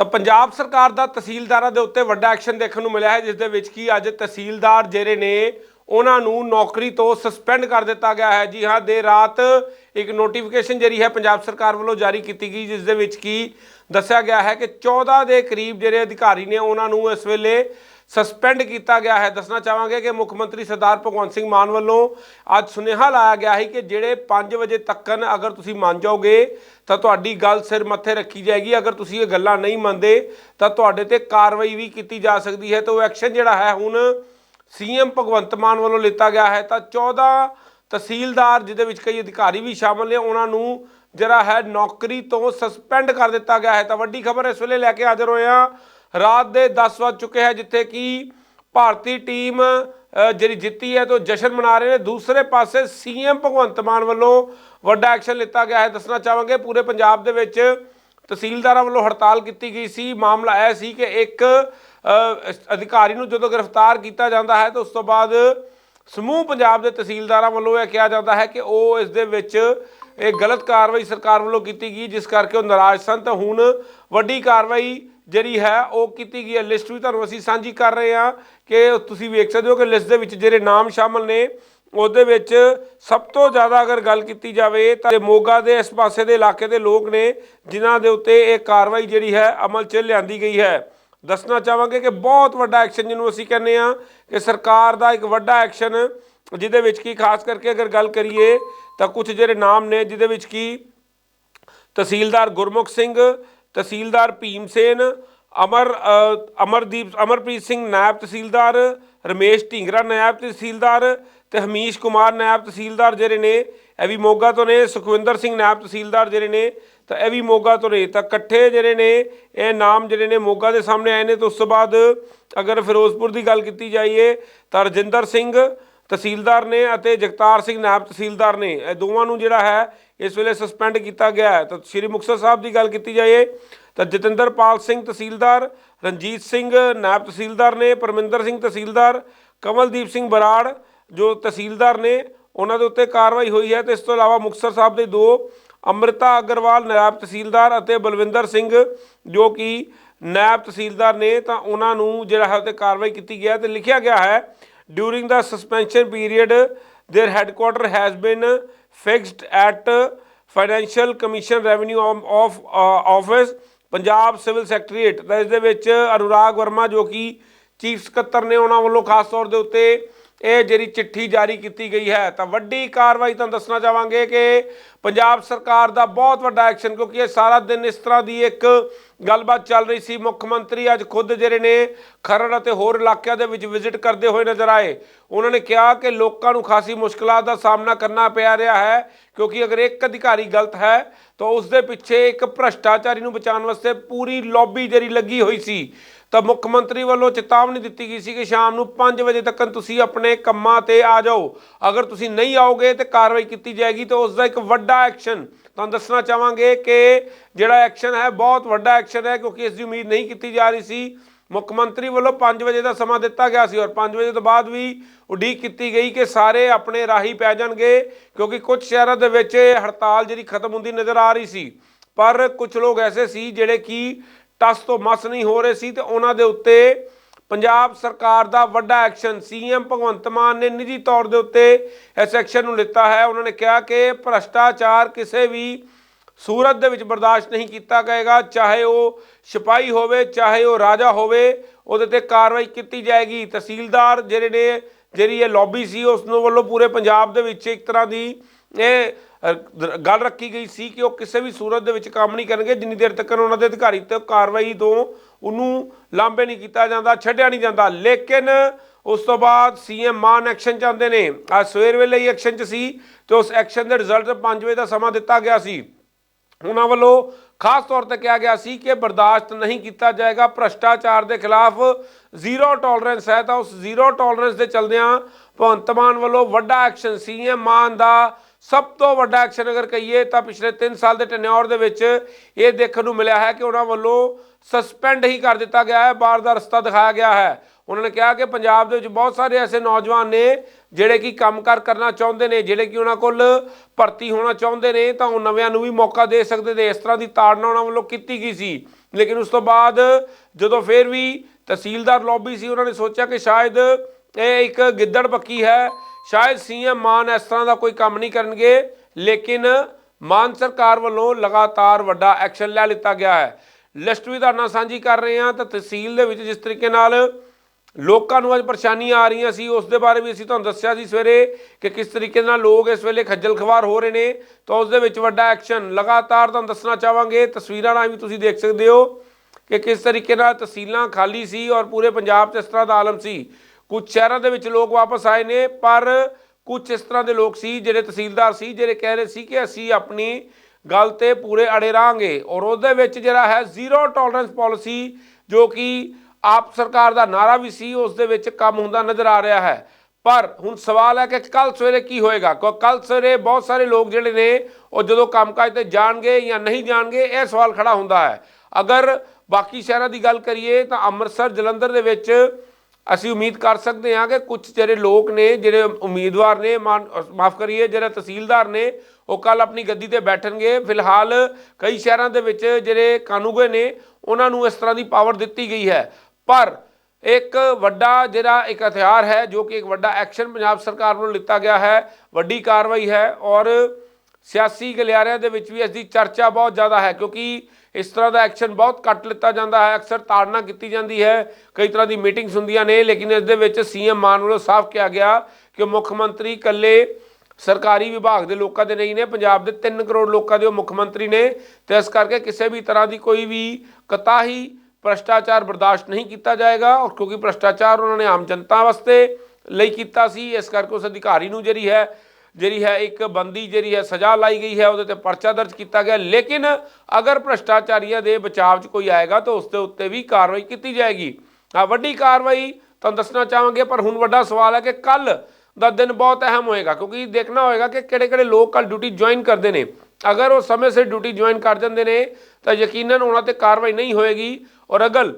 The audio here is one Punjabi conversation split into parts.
ਤਾਂ ਪੰਜਾਬ ਸਰਕਾਰ ਦਾ ਤਹਿਸੀਲਦਾਰਾਂ ਦੇ ਉੱਤੇ ਵੱਡਾ ਐਕਸ਼ਨ ਦੇਖਣ ਨੂੰ ਮਿਲਿਆ ਹੈ, ਜਿਸ ਦੇ ਵਿੱਚ ਕੀ ਅੱਜ ਤਹਿਸੀਲਦਾਰ ਜਿਹੜੇ ਨੇ, ਉਹਨਾਂ ਨੂੰ ਨੌਕਰੀ ਤੋਂ ਸਸਪੈਂਡ ਕਰ ਦਿੱਤਾ ਗਿਆ ਹੈ। ਜੀ ਹਾਂ ਦੇ ਰਾਤ ਇੱਕ ਨੋਟੀਫਿਕੇਸ਼ਨ ਜਿਹੜੀ ਹੈ ਪੰਜਾਬ ਸਰਕਾਰ ਵੱਲੋਂ ਜਾਰੀ ਕੀਤੀ ਗਈ, ਜਿਸ ਦੇ ਵਿੱਚ ਕੀ ਦੱਸਿਆ ਗਿਆ ਹੈ ਕਿ 14 ਦੇ ਕਰੀਬ ਜਿਹੜੇ ਅਧਿਕਾਰੀ ਨੇ, ਉਹਨਾਂ ਨੂੰ ਇਸ ਵੇਲੇ ਸਸਪੈਂਡ ਕੀਤਾ ਗਿਆ ਹੈ। ਦੱਸਣਾ ਚਾਹਾਂਗੇ ਕਿ ਮੁੱਖ ਮੰਤਰੀ ਸਰਦਾਰ ਭਗਵੰਤ ਸਿੰਘ ਮਾਨ ਵੱਲੋਂ ਅੱਜ ਸੁਨੇਹਾ ਲਾਇਆ ਗਿਆ ਹੈ ਕਿ ਜਿਹੜੇ 5 ਵਜੇ ਤੱਕਨ ਅਗਰ ਤੁਸੀਂ ਮੰਨ ਜਾਓਗੇ, ਤਾਂ ਤੁਹਾਡੀ ਗੱਲ ਸਿਰ ਮੱਥੇ ਰੱਖੀ ਜਾਏਗੀ। ਅਗਰ ਤੁਸੀਂ ਇਹ ਗੱਲਾਂ ਨਹੀਂ ਮੰਨਦੇ, ਤਾਂ ਤੁਹਾਡੇ ਤੇ ਕਾਰਵਾਈ ਵੀ ਕੀਤੀ ਜਾ ਸਕਦੀ ਹੈ। ਤਾਂ ਉਹ ਐਕਸ਼ਨ ਜਿਹੜਾ ਹੈ, ਹੁਣ ਸੀਐਮ ਭਗਵੰਤ ਮਾਨ ਵੱਲੋਂ ਲਿੱਤਾ ਗਿਆ ਹੈ। ਤਾਂ 14 ਤਹਿਸੀਲਦਾਰ, ਜਿਹਦੇ ਵਿੱਚ ਕਈ ਅਧਿਕਾਰੀ ਵੀ ਸ਼ਾਮਲ ਨੇ, ਉਹਨਾਂ ਨੂੰ ਜਿਹੜਾ ਹੈ ਨੌਕਰੀ ਤੋਂ ਸਸਪੈਂਡ ਕਰ ਦਿੱਤਾ ਗਿਆ ਹੈ। ਤਾਂ ਵੱਡੀ ਖਬਰ ਇਸ ਵੇਲੇ ਲੈ ਕੇ ਹਾਜ਼ਰ ਹੋਏ ਹਾਂ। ਰਾਤ ਦੇ 10 ਵੱਜ ਚੁੱਕੇ ਹੈ, ਜਿੱਥੇ ਕਿ ਭਾਰਤੀ ਟੀਮ ਜਿਹੜੀ ਜਿੱਤੀ ਹੈ ਤੋਂ ਜਸ਼ਨ ਮਨਾ ਰਹੇ ਨੇ। ਦੂਸਰੇ ਪਾਸੇ ਸੀਐਮ ਭਗਵੰਤ ਮਾਨ ਵੱਲੋਂ ਵੱਡਾ ਐਕਸ਼ਨ ਲਿੱਤਾ ਗਿਆ ਹੈ। ਦੱਸਣਾ ਚਾਹਾਂਗੇ, ਪੂਰੇ ਪੰਜਾਬ ਦੇ ਵਿੱਚ ਤਹਿਸੀਲਦਾਰਾਂ ਵੱਲੋਂ ਹੜਤਾਲ ਕੀਤੀ ਗਈ ਸੀ। ਮਾਮਲਾ ਇਹ ਸੀ ਕਿ ਇੱਕ ਅਧਿਕਾਰੀ ਨੂੰ ਜਦੋਂ ਗ੍ਰਿਫਤਾਰ ਕੀਤਾ ਜਾਂਦਾ ਹੈ, ਤਾਂ ਉਸ ਤੋਂ ਬਾਅਦ ਸਮੂਹ ਪੰਜਾਬ ਦੇ ਤਹਿਸੀਲਦਾਰਾਂ ਵੱਲੋਂ ਇਹ ਕਿਹਾ ਜਾਂਦਾ ਹੈ ਕਿ ਉਹ ਇਸ ਦੇ ਵਿੱਚ ਇਹ ਗਲਤ ਕਾਰਵਾਈ ਸਰਕਾਰ ਵੱਲੋਂ ਕੀਤੀ ਗਈ, ਜਿਸ ਕਰਕੇ ਉਹ ਨਾਰਾਜ਼ ਸਨ। ਤਾਂ ਹੁਣ ਵੱਡੀ ਕਾਰਵਾਈ ਜਿਹੜੀ ਹੈ, ਉਹ ਕੀਤੀ ਗਈ ਹੈ। ਲਿਸਟ ਵੀ ਤੁਹਾਨੂੰ ਅਸੀਂ ਸਾਂਝੀ ਕਰ ਰਹੇ ਹਾਂ ਕਿ ਤੁਸੀਂ ਵੇਖ ਸਕਦੇ ਹੋ ਕਿ ਲਿਸਟ ਦੇ ਵਿੱਚ ਜਿਹੜੇ ਨਾਮ ਸ਼ਾਮਲ ਨੇ, ਉਹਦੇ ਵਿੱਚ ਸਭ ਤੋਂ ਜ਼ਿਆਦਾ ਅਗਰ ਗੱਲ ਕੀਤੀ ਜਾਵੇ ਤਾਂ ਮੋਗਾ ਦੇ ਇਸ ਪਾਸੇ ਦੇ ਇਲਾਕੇ ਦੇ ਲੋਕ ਨੇ, ਜਿਨ੍ਹਾਂ ਦੇ ਉੱਤੇ ਇਹ ਕਾਰਵਾਈ ਜਿਹੜੀ ਹੈ, ਅਮਲ 'ਚ ਲਿਆਂਦੀ ਗਈ ਹੈ। ਦੱਸਣਾ ਚਾਹਾਂਗੇ ਕਿ ਬਹੁਤ ਵੱਡਾ ਐਕਸ਼ਨ ਜਿਹਨੂੰ ਅਸੀਂ ਕਹਿੰਦੇ ਆ ਕਿ ਸਰਕਾਰ ਦਾ ਇੱਕ ਵੱਡਾ ਐਕਸ਼ਨ ਜਿਹਦੇ ਵਿੱਚ ਕੀ ਖਾਸ ਕਰਕੇ ਅਗਰ ਗੱਲ ਕਰੀਏ ਤਾਂ ਕੁਝ ਜਿਹੜੇ ਨਾਮ ਨੇ, ਜਿਹਦੇ ਵਿੱਚ ਕੀ ਤਹਿਸੀਲਦਾਰ ਗੁਰਮੁਖ ਸਿੰਘ ਤਹਿਸੀਲਦਾਰ ਭੀਮ ਸੇਨ, ਅਮਰ ਅਮਰਦੀਪ, ਅਮਰਪ੍ਰੀਤ ਸਿੰਘ ਨਾਇਬ ਤਹਿਸੀਲਦਾਰ, ਰਮੇਸ਼ ਢਿੰਗਰਾ ਨਾਇਬ ਤਹਿਸੀਲਦਾਰ ਤੇ ਹਮੀਸ਼ ਕੁਮਾਰ ਨਾਇਬ ਤਹਿਸੀਲਦਾਰ ਜਿਹੜੇ ਨੇ, ਇਹ ਵੀ ਮੋਗਾ ਤੋਂ ਨੇ, ਸੁਖਵਿੰਦਰ ਸਿੰਘ ਨਾਇਬ ਤਹਿਸੀਲਦਾਰ ਜਿਹੜੇ ਨੇ, ਤਾਂ ਇਹ ਵੀ ਮੋਗਾ ਤੋਂ ਨੇ। ਤਾਂ ਇਕੱਠੇ ਜਿਹੜੇ ਨੇ, ਇਹ ਨਾਮ ਜਿਹੜੇ ਨੇ ਮੋਗਾ ਦੇ ਸਾਹਮਣੇ ਆਏ ਨੇ, ਤੇ ਉਸ ਤੋਂ ਬਾਅਦ ਅਗਰ ਫਿਰੋਜ਼ਪੁਰ ਦੀ ਗੱਲ ਕੀਤੀ ਜਾਈਏ, ਤਾਂ ਰਜਿੰਦਰ ਸਿੰਘ ਤਹਿਸੀਲਦਾਰ ਨੇ ਅਤੇ ਜਗਤਾਰ ਸਿੰਘ ਨਾਇਬ ਤਹਿਸੀਲਦਾਰ ਨੇ। ਇਹ ਦੋਵਾਂ ਨੂੰ ਜਿਹੜਾ ਹੈ, ਇਸ ਵੇਲੇ ਸਸਪੈਂਡ ਕੀਤਾ ਗਿਆ ਹੈ। ਤਾਂ ਸ਼੍ਰੀ ਮੁਕਤਸਰ ਸਾਹਿਬ ਦੀ ਗੱਲ ਕੀਤੀ ਜਾਏ ਤਾਂ ਜਤਿੰਦਰਪਾਲ ਸਿੰਘ ਤਹਿਸੀਲਦਾਰ, ਰਣਜੀਤ ਸਿੰਘ ਨਾਇਬ ਤਹਿਸੀਲਦਾਰ ਨੇ, ਪਰਮਿੰਦਰ ਸਿੰਘ ਤਹਿਸੀਲਦਾਰ, ਕਮਲਦੀਪ ਸਿੰਘ ਬਰਾੜ ਜੋ ਤਹਿਸੀਲਦਾਰ ਨੇ, ਉਹਨਾਂ ਦੇ ਉੱਤੇ ਕਾਰਵਾਈ ਹੋਈ ਹੈ। ਤੇ ਇਸ ਤੋਂ ਇਲਾਵਾ ਮੁਕਤਸਰ ਸਾਹਿਬ ਦੇ ਦੋ ਅੰਮ੍ਰਿਤਾ ਅਗਰਵਾਲ ਨਾਇਬ ਤਹਿਸੀਲਦਾਰ ਅਤੇ ਬਲਵਿੰਦਰ ਸਿੰਘ ਜੋ ਕਿ ਨਾਇਬ ਤਹਿਸੀਲਦਾਰ ਨੇ, ਤਾਂ ਉਹਨਾਂ ਨੂੰ ਜਿਹੜਾ ਹੈ ਤੇ ਕਾਰਵਾਈ ਕੀਤੀ ਗਿਆ ਤੇ ਲਿਖਿਆ ਗਿਆ ਹੈ during the suspension period their headquarter has been fixed at financial commission revenue of uh, Punjab civil secretariat ਤਾਂ ਇਸ ਦੇ ਵਿੱਚ ਅਨੁਰਾਗ ਵਰਮਾ ਜੋ ਕਿ ਚੀਫ ਸਕੱਤਰ ਨੇ ਉਹਨਾਂ ਵੱਲੋਂ ਖਾਸ ਤੌਰ ਦੇ ਉੱਤੇ ਇਹ ਜਿਹੜੀ ਚਿੱਠੀ ਜਾਰੀ ਕੀਤੀ ਗਈ ਹੈ ਤਾਂ ਵੱਡੀ ਕਾਰਵਾਈ ਤੁਹਾਨੂੰ ਦੱਸਣਾ ਚਾਹਾਂਗੇ ਕਿ ਪੰਜਾਬ ਸਰਕਾਰ ਦਾ ਬਹੁਤ ਵੱਡਾ ਐਕਸ਼ਨ ਕਿਉਂਕਿ ਇਹ ਸਾਰਾ ਦਿਨ ਇਸ ਤਰ੍ਹਾਂ ਦੀ ਇੱਕ ਗੱਲਬਾਤ ਚੱਲ ਰਹੀ ਸੀ। ਮੁੱਖ ਮੰਤਰੀ ਅੱਜ ਖੁਦ ਜਿਹੜੇ ਨੇ ਖਰੜ ਅਤੇ ਹੋਰ ਇਲਾਕਿਆਂ ਦੇ ਵਿੱਚ ਵਿਜ਼ਿਟ ਕਰਦੇ ਹੋਏ ਨਜ਼ਰ ਆਏ। ਉਹਨਾਂ ਨੇ ਕਿਹਾ ਕਿ ਲੋਕਾਂ ਨੂੰ ਖਾਸੀ ਮੁਸ਼ਕਲਾਂ ਦਾ ਸਾਹਮਣਾ ਕਰਨਾ ਪਿਆ ਰਿਹਾ ਹੈ, ਕਿਉਂਕਿ ਅਗਰ ਇੱਕ ਅਧਿਕਾਰੀ ਗਲਤ ਹੈ, ਤਾਂ ਉਸ ਦੇ ਪਿੱਛੇ ਇੱਕ ਭ੍ਰਸ਼ਟਾਚਾਰੀ ਨੂੰ ਬਚਾਉਣ ਵਾਸਤੇ ਪੂਰੀ ਲੌਬੀ ਜਿਹੜੀ ਲੱਗੀ ਹੋਈ ਸੀ। ਤਾਂ ਮੁੱਖ ਮੰਤਰੀ ਵੱਲੋਂ ਚੇਤਾਵਨੀ ਦਿੱਤੀ ਗਈ ਸੀ ਕਿ ਸ਼ਾਮ ਨੂੰ 5 ਵਜੇ ਤੱਕ ਤੁਸੀਂ ਆਪਣੇ ਕੰਮਾਂ ਤੇ ਆ ਜਾਓ। ਅਗਰ ਤੁਸੀਂ ਨਹੀਂ ਆਓਗੇ ਤੇ ਕਾਰਵਾਈ ਕੀਤੀ ਜਾਏਗੀ, ਤਾਂ ਉਸ ਦਾ ਇੱਕ ਵੱਡਾ ਐਕਸ਼ਨ ਤੁਹਾਨੂੰ ਦੱਸਣਾ ਚਾਹਾਂਗੇ ਕਿ ਜਿਹੜਾ ਐਕਸ਼ਨ ਹੈ, ਬਹੁਤ ਵੱਡਾ ਐਕਸ਼ਨ ਹੈ, ਕਿਉਂਕਿ ਇਸ ਦੀ ਉਮੀਦ ਨਹੀਂ ਕੀਤੀ ਜਾ ਰਹੀ ਸੀ। ਮੁੱਖ ਮੰਤਰੀ ਵੱਲੋਂ 5 ਵਜੇ ਦਾ ਸਮਾਂ ਦਿੱਤਾ ਗਿਆ ਸੀ ਔਰ 5 ਵਜੇ ਤੋਂ ਬਾਅਦ ਵੀ ਉਡੀਕ ਕੀਤੀ ਗਈ ਕਿ ਸਾਰੇ ਆਪਣੇ ਰਾਹੀ ਪੈ ਜਾਣਗੇ, ਕਿਉਂਕਿ ਕੁਝ ਸ਼ਹਿਰਾਂ ਦੇ ਵਿੱਚ ਹੜਤਾਲ ਜਿਹੜੀ ਖਤਮ ਹੁੰਦੀ ਨਜ਼ਰ ਆ ਰਹੀ ਸੀ। ਪਰ ਕੁਝ ਲੋਕ ਐਸੇ ਸੀ ਜਿਹੜੇ ਕਿ ਟਸ ਤੋਂ ਮਸ ਨਹੀਂ ਹੋ ਰਹੇ ਸੀ ਤੇ ਉਹਨਾਂ ਦੇ ਉੱਤੇ ਪੰਜਾਬ ਸਰਕਾਰ ਦਾ ਵੱਡਾ ਐਕਸ਼ਨ, ਸੀਐਮ ਭਗਵੰਤ ਮਾਨ ਨੇ ਨਿੱਜੀ ਤੌਰ ਦੇ ਉੱਤੇ ਇਸ ਐਕਸ਼ਨ ਨੂੰ ਲਿੱਤਾ ਹੈ। ਉਹਨਾਂ ਨੇ ਕਿਹਾ ਕਿ ਭ੍ਰਸ਼ਟਾਚਾਰ ਕਿਸੇ ਵੀ ਸੂਰਤ ਦੇ ਵਿੱਚ ਬਰਦਾਸ਼ਤ ਨਹੀਂ ਕੀਤਾ ਜਾਏਗਾ ਚਾਹੇ ਉਹ ਸਿਪਾਹੀ ਹੋਵੇ, ਚਾਹੇ ਉਹ ਰਾਜਾ ਹੋਵੇ, ਉਹਦੇ ਤੇ ਕਾਰਵਾਈ ਕੀਤੀ ਜਾਏਗੀ। ਤਹਿਸੀਲਦਾਰ ਜਿਹੜੇ ਨੇ, ਜਿਹੜੀ ਇਹ ਲੌਬੀ ਸੀ, ਉਸ ਨੂੰ ਵੱਲੋਂ ਪੂਰੇ ਪੰਜਾਬ ਦੇ ਵਿੱਚ ਇੱਕ ਤਰ੍ਹਾਂ ਦੀ ਇਹ ਗੱਲ ਰੱਖੀ ਗਈ ਸੀ ਕਿ ਉਹ ਕਿਸੇ ਵੀ ਸੂਰਤ ਦੇ ਵਿੱਚ ਕੰਮ ਨਹੀਂ ਕਰਨਗੇ, ਜਿੰਨੀ ਦੇਰ ਤੱਕ ਉਹਨਾਂ ਦੇ ਅਧਿਕਾਰੀ ਤੇ ਕਾਰਵਾਈ ਤੋਂ ਉਹਨੂੰ ਲਾਂਬੇ ਨਹੀਂ ਕੀਤਾ ਜਾਂਦਾ, ਛੱਡਿਆ ਨਹੀਂ ਜਾਂਦਾ। ਲੇਕਿਨ ਉਸ ਤੋਂ ਬਾਅਦ ਸੀਐਮ ਮਾਨ ਐਕਸ਼ਨ ਚਾਹੁੰਦੇ ਨੇ। ਅੱਜ ਸਵੇਰ ਵੇਲੇ ਹੀ ਐਕਸ਼ਨ 'ਚ ਸੀ ਤੇ ਉਸ ਐਕਸ਼ਨ ਦੇ ਰਿਜ਼ਲਟ 5 ਵਜੇ ਦਾ ਸਮਾਂ ਦਿੱਤਾ ਗਿਆ ਸੀ। ਉਹਨਾਂ ਵੱਲੋਂ ਖਾਸ ਤੌਰ ਤੇ ਕਿਹਾ ਗਿਆ ਸੀ ਕਿ ਬਰਦਾਸ਼ਤ ਨਹੀਂ ਕੀਤਾ ਜਾਏਗਾ। ਭ੍ਰਸ਼ਟਾਚਾਰ ਦੇ ਖਿਲਾਫ ਜ਼ੀਰੋ ਟੋਲਰੈਂਸ ਹੈ ਤਾਂ ਉਸ ਜ਼ੀਰੋ ਟੋਲਰੈਂਸ ਦੇ ਚਲਦਿਆਂ ਭਗਵੰਤ ਮਾਨ ਵੱਲੋਂ ਵੱਡਾ ਐਕਸ਼ਨ ਸੀਐਮ ਮਾਨ ਦਾ ਸਭ ਤੋਂ ਵੱਡਾ ਐਕਸ਼ਨ ਅਗਰ ਕਹੀਏ ਤਾਂ ਪਿਛਲੇ 3 ਸਾਲ ਦੇ ਟੈਨਿਓਰ ਦੇ ਵਿੱਚ ਇਹ ਦੇਖਣ ਨੂੰ ਮਿਲਿਆ ਹੈ ਕਿ ਉਹਨਾਂ ਵੱਲੋਂ ਸਸਪੈਂਡ ਹੀ ਕਰ ਦਿੱਤਾ ਗਿਆ ਹੈ, ਬਾਹਰ ਦਾ ਰਸਤਾ ਦਿਖਾਇਆ ਗਿਆ ਹੈ। ਉਹਨਾਂ ਨੇ ਕਿਹਾ ਕਿ ਪੰਜਾਬ ਦੇ ਵਿੱਚ ਬਹੁਤ ਸਾਰੇ ਐਸੇ ਨੌਜਵਾਨ ਨੇ ਜਿਹੜੇ ਕਿ ਕੰਮਕਾਰ ਕਰਨਾ ਚਾਹੁੰਦੇ ਨੇ, ਜਿਹੜੇ ਕਿ ਉਹਨਾਂ ਕੋਲ ਭਰਤੀ ਹੋਣਾ ਚਾਹੁੰਦੇ ਨੇ ਤਾਂ ਉਹ ਨਵਿਆਂ ਨੂੰ ਵੀ ਮੌਕਾ ਦੇ ਸਕਦੇ ਨੇ। ਇਸ ਤਰ੍ਹਾਂ ਦੀ ਤਾੜਨਾ ਉਹਨਾਂ ਵੱਲੋਂ ਕੀਤੀ ਗਈ ਸੀ। ਲੇਕਿਨ ਉਸ ਤੋਂ ਬਾਅਦ ਜਦੋਂ ਫਿਰ ਵੀ ਤਹਿਸੀਲਦਾਰ ਲੌਬੀ ਸੀ, ਉਹਨਾਂ ਨੇ ਸੋਚਿਆ ਕਿ ਸ਼ਾਇਦ ਇਹ ਇੱਕ ਗਿੱਦੜ ਪੱਕੀ ਹੈ। ਸ਼ਾਇਦ ਸੀਐਮ ਮਾਨ ਇਸ ਤਰ੍ਹਾਂ ਦਾ ਕੋਈ ਕੰਮ ਨਹੀਂ ਕਰਨਗੇ, ਲੇਕਿਨ ਮਾਨ ਸਰਕਾਰ ਵੱਲੋਂ ਲਗਾਤਾਰ ਵੱਡਾ ਐਕਸ਼ਨ ਲੈ ਲਿੱਤਾ ਗਿਆ ਹੈ। ਲਿਸਟ ਵੀ ਤੁਹਾਡੇ ਨਾਲ ਸਾਂਝੀ ਕਰ ਰਹੇ ਹਾਂ ਤਾਂ ਤਹਿਸੀਲ ਦੇ ਵਿੱਚ ਜਿਸ ਤਰੀਕੇ ਨਾਲ ਲੋਕਾਂ ਨੂੰ ਅੱਜ ਪਰੇਸ਼ਾਨੀਆਂ ਆ ਰਹੀਆਂ ਸੀ, ਉਸ ਦੇ ਬਾਰੇ ਵੀ ਅਸੀਂ ਤੁਹਾਨੂੰ ਦੱਸਿਆ ਸੀ ਸਵੇਰੇ ਕਿ ਕਿਸ ਤਰੀਕੇ ਨਾਲ ਲੋਕ ਇਸ ਵੇਲੇ ਖੱਜਲ ਖਵਾਰ ਹੋ ਰਹੇ ਨੇ। ਤਾਂ ਉਸ ਦੇ ਵਿੱਚ ਵੱਡਾ ਐਕਸ਼ਨ ਲਗਾਤਾਰ ਤੁਹਾਨੂੰ ਦੱਸਣਾ ਚਾਹਾਂਗੇ। ਤਸਵੀਰਾਂ ਰਾਹੀਂ ਵੀ ਤੁਸੀਂ ਦੇਖ ਸਕਦੇ ਹੋ ਕਿ ਕਿਸ ਤਰੀਕੇ ਨਾਲ ਤਹਿਸੀਲਾਂ ਖਾਲੀ ਸੀ ਔਰ ਪੂਰੇ ਪੰਜਾਬ 'ਚ ਇਸ ਤਰ੍ਹਾਂ ਦਾ ਆਲਮ ਸੀ। ਕੁਝ ਸ਼ਹਿਰਾਂ ਦੇ ਵਿੱਚ ਲੋਕ ਵਾਪਸ ਆਏ ਨੇ, ਪਰ ਕੁਝ ਇਸ ਤਰ੍ਹਾਂ ਦੇ ਲੋਕ ਸੀ ਜਿਹੜੇ ਤਹਿਸੀਲਦਾਰ ਸੀ, ਜਿਹੜੇ ਕਹਿ ਰਹੇ ਸੀ ਕਿ ਅਸੀਂ ਆਪਣੀ ਗੱਲ ਤੇ ਪੂਰੇ ਅੜੇ ਰਾਂਗੇ ਔਰ ਉਹਦੇ ਵਿੱਚ ਜਿਹੜਾ ਹੈ ਜ਼ੀਰੋ ਟੋਲਰੈਂਸ ਪਾਲਿਸੀ ਜੋ ਕਿ ਆਪ ਸਰਕਾਰ ਦਾ ਨਾਰਾ ਵੀ ਸੀ, ਉਸ ਦੇ ਵਿੱਚ ਕੰਮ ਹੁੰਦਾ ਨਜ਼ਰ ਆ ਰਿਹਾ ਹੈ। ਪਰ ਹੁਣ ਸਵਾਲ ਹੈ ਕਿ ਕੱਲ ਸਵੇਰੇ ਕੀ ਹੋਏਗਾ? ਕਿਉਂ ਕੱਲ ਸਵੇਰੇ ਬਹੁਤ ਸਾਰੇ ਲੋਕ ਜਿਹੜੇ ਨੇ, ਉਹ ਜਦੋਂ ਕੰਮਕਾਜ ਤੇ ਜਾਣਗੇ ਜਾਂ ਨਹੀਂ ਜਾਣਗੇ, ਇਹ ਸਵਾਲ ਖੜਾ ਹੁੰਦਾ ਹੈ। ਅਗਰ ਬਾਕੀ ਸ਼ਹਿਰਾਂ ਦੀ ਗੱਲ ਕਰੀਏ ਤਾਂ ਅੰਮ੍ਰਿਤਸਰ, ਜਲੰਧਰ ਦੇ ਵਿੱਚ ਅਸੀਂ ਉਮੀਦ ਕਰ ਸਕਦੇ ਹਾਂ ਕਿ ਕੁਝ ਜਿਹੜੇ ਲੋਕ ਨੇ, ਜਿਹੜੇ ਉਮੀਦਵਾਰ ਨੇ ਮਾਫ ਕਰੀਏ, ਜਿਹੜੇ ਤਹਿਸੀਲਦਾਰ ਨੇ, ਉਹ ਕੱਲ ਆਪਣੀ ਗੱਦੀ ਤੇ ਬੈਠਣਗੇ। ਫਿਲਹਾਲ ਕਈ ਸ਼ਹਿਰਾਂ ਦੇ ਵਿੱਚ ਜਿਹੜੇ ਕਾਨੂੰਗੋ ਨੇ, ਉਹਨਾਂ ਨੂੰ ਇਸ ਤਰ੍ਹਾਂ ਦੀ ਪਾਵਰ ਦਿੱਤੀ ਗਈ ਹੈ। ਪਰ ਇੱਕ ਵੱਡਾ ਜਿਹੜਾ ਇੱਕ ਹਥਿਆਰ ਹੈ, ਜੋ ਕਿ ਇੱਕ ਵੱਡਾ ਐਕਸ਼ਨ ਪੰਜਾਬ ਸਰਕਾਰ ਵੱਲੋਂ ਲਿੱਤਾ ਗਿਆ ਹੈ, ਵੱਡੀ ਕਾਰਵਾਈ ਹੈ ਔਰ ਸਿਆਸੀ ਗਲਿਆਰਿਆਂ ਦੇ ਵਿੱਚ ਵੀ ਇਸ ਦੀ ਚਰਚਾ ਬਹੁਤ ਜ਼ਿਆਦਾ ਹੈ, ਕਿਉਂਕਿ ਇਸ ਤਰ੍ਹਾਂ ਦਾ ਐਕਸ਼ਨ ਬਹੁਤ ਘੱਟ ਲਿੱਤਾ ਜਾਂਦਾ ਹੈ। ਅਕਸਰ ਤਾੜਨਾ ਕੀਤੀ ਜਾਂਦੀ ਹੈ। ਕਈ ਤਰ੍ਹਾਂ ਦੀ ਮੀਟਿੰਗਸ ਹੁੰਦੀਆਂ ਨੇ, ਲੇਕਿਨ ਇਸ ਦੇ ਵਿੱਚ ਸੀਐਮ ਮਾਨ ਵੱਲੋਂ ਸਾਫ਼ ਕਿਹਾ ਗਿਆ ਕਿ ਮੁੱਖ ਮੰਤਰੀ ਇਕੱਲੇ ਸਰਕਾਰੀ ਵਿਭਾਗ ਦੇ ਲੋਕਾਂ ਦੇ ਨਹੀਂ ਨੇ, ਪੰਜਾਬ ਦੇ 3 ਕਰੋੜ ਲੋਕਾਂ ਦੇ ਉਹ ਮੁੱਖ ਮੰਤਰੀ ਨੇ। ਤੇ ਇਸ ਕਰਕੇ ਕਿਸੇ ਵੀ ਤਰ੍ਹਾਂ ਦੀ ਕੋਈ ਵੀ ਕਤਾਹੀ, ਭ੍ਰਸ਼ਟਾਚਾਰ ਬਰਦਾਸ਼ਤ ਨਹੀਂ ਕੀਤਾ ਜਾਏਗਾ ਔਰ ਕਿਉਂਕਿ ਭ੍ਰਸ਼ਟਾਚਾਰ ਉਹਨਾਂ ਨੇ ਆਮ ਜਨਤਾ ਵਾਸਤੇ ਲਈ ਕੀਤਾ ਸੀ, ਇਸ ਕਰਕੇ ਉਸ ਅਧਿਕਾਰੀ ਨੂੰ ਜਿਹੜੀ ਹੈ ਜਿਹੜੀ ਹੈ ਇੱਕ ਬੰਦੀ ਜਿਹੜੀ ਹੈ ਸਜ਼ਾ ਲਾਈ ਗਈ ਹੈ, ਉਹਦੇ ਤੇ ਪਰਚਾ ਦਰਜ ਕੀਤਾ ਗਿਆ। ਲੇਕਿਨ ਅਗਰ ਭ੍ਰਸ਼ਟਾਚਾਰੀਆਂ ਦੇ ਬਚਾਅ 'ਚ ਕੋਈ ਆਏਗਾ, ਤਾਂ ਉਸ ਦੇ ਉੱਤੇ ਵੀ ਕਾਰਵਾਈ ਕੀਤੀ ਜਾਏਗੀ। ਆ ਵੱਡੀ ਕਾਰਵਾਈ ਤੁਹਾਨੂੰ ਦੱਸਣਾ ਚਾਹਾਂਗੇ, ਪਰ ਹੁਣ ਵੱਡਾ ਸਵਾਲ ਹੈ ਕਿ ਕੱਲ ਦਾ ਦਿਨ ਬਹੁਤ ਅਹਿਮ ਹੋਏਗਾ, ਕਿਉਂਕਿ ਦੇਖਣਾ ਹੋਏਗਾ ਕਿ ਕਿਹੜੇ ਕਿਹੜੇ ਲੋਕ ਕੱਲ ਡਿਊਟੀ ਜੁਆਇਨ ਕਰਦੇ ਨੇ। ਅਗਰ ਉਹ ਸਮੇਂ ਸਿਰ ਡਿਊਟੀ ਜੁਆਇਨ ਕਰ ਜਾਂਦੇ ਨੇ, ਤਾਂ ਯਕੀਨਨ ਉਹਨਾਂ ਤੇ ਕਾਰਵਾਈ ਨਹੀਂ ਹੋਏਗੀ। ਔਰ ਅਗਲ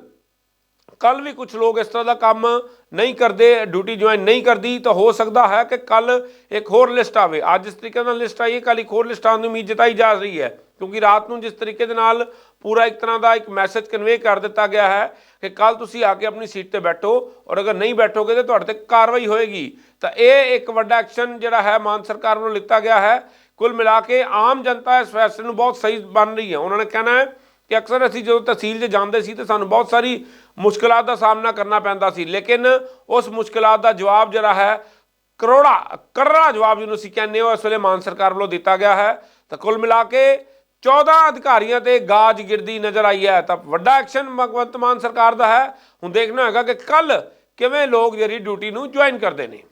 ਕੱਲ ਵੀ ਕੁਝ ਲੋਕ ਇਸ ਤਰ੍ਹਾਂ ਦਾ ਕੰਮ ਨਹੀਂ ਕਰਦੇ, ਡਿਊਟੀ ਜੁਆਇਨ ਨਹੀਂ ਕਰਦੀ, ਤਾਂ ਹੋ ਸਕਦਾ ਹੈ ਕਿ ਕੱਲ ਇੱਕ ਹੋਰ ਲਿਸਟ ਆਵੇ। ਅੱਜ ਇਸ ਤਰੀਕੇ ਨਾਲ ਲਿਸਟ ਆਈ ਹੈ ਕੱਲ ਇੱਕ ਹੋਰ ਲਿਸਟ ਆਉਣ ਦੀ ਉਮੀਦ ਜਤਾਈ ਜਾ ਰਹੀ ਹੈ, ਕਿਉਂਕਿ ਰਾਤ ਨੂੰ ਜਿਸ ਤਰੀਕੇ ਦੇ ਨਾਲ ਪੂਰਾ ਇੱਕ ਤਰ੍ਹਾਂ ਦਾ ਇੱਕ ਮੈਸੇਜ ਕਨਵੇ ਕਰ ਦਿੱਤਾ ਗਿਆ ਹੈ ਕਿ ਕੱਲ ਤੁਸੀਂ ਆ ਕੇ ਆਪਣੀ ਸੀਟ ਤੇ ਬੈਠੋ ਔਰ ਅਗਰ ਨਹੀਂ ਬੈਠੋਗੇ ਤਾਂ ਤੁਹਾਡੇ ਤੇ ਕਾਰਵਾਈ ਹੋਏਗੀ। ਤਾਂ ਇਹ ਇੱਕ ਵੱਡਾ ਐਕਸ਼ਨ ਜਿਹੜਾ ਹੈ, ਮਾਨ ਸਰਕਾਰ ਵੱਲੋਂ ਲਿੱਤਾ ਗਿਆ ਹੈ। ਕੁੱਲ ਮਿਲਾ ਕੇ ਆਮ ਜਨਤਾ ਇਸ ਫੈਸਲੇ ਨੂੰ ਬਹੁਤ ਸਹੀ ਬਣ ਰਹੀ ਹੈ। ਉਹਨਾਂ ਨੇ ਕਹਿਣਾ ਹੈ ਕਿ ਅਕਸਰ ਅਸੀਂ ਜਦੋਂ ਤਹਿਸੀਲ 'ਚ ਜਾਂਦੇ ਸੀ ਤੇ ਸਾਨੂੰ ਬਹੁਤ ਸਾਰੀ ਮੁਸ਼ਕਲਾਂ ਦਾ ਸਾਹਮਣਾ ਕਰਨਾ ਪੈਂਦਾ ਸੀ, ਲੇਕਿਨ ਉਸ ਮੁਸ਼ਕਲਾਂ ਦਾ ਜਵਾਬ ਜਿਹੜਾ ਹੈ, ਕਰੋੜਾ, ਕਰੜਾ ਜਵਾਬ ਜਿਹਨੂੰ ਅਸੀਂ ਕਹਿੰਦੇ ਹੋ ਇਸ ਵੇਲੇ ਮਾਨ ਸਰਕਾਰ ਵੱਲੋਂ ਦਿੱਤਾ ਗਿਆ ਹੈ। ਤਾਂ ਕੁੱਲ ਮਿਲਾ ਕੇ 14 ਅਧਿਕਾਰੀਆਂ ਤੇ ਗਾਜ ਗਿਰਦੀ ਨਜ਼ਰ ਆਈ ਹੈ। ਤਾਂ ਵੱਡਾ ਐਕਸ਼ਨ ਭਗਵੰਤ ਮਾਨ ਸਰਕਾਰ ਦਾ ਹੈ। ਹੁਣ ਦੇਖਣਾ ਹੋਏਗਾ ਕਿ ਕੱਲ ਕਿਵੇਂ ਲੋਕ ਜਿਹੜੀ ਡਿਊਟੀ ਨੂੰ ਜੁਆਇਨ ਕਰਦੇ ਨੇ।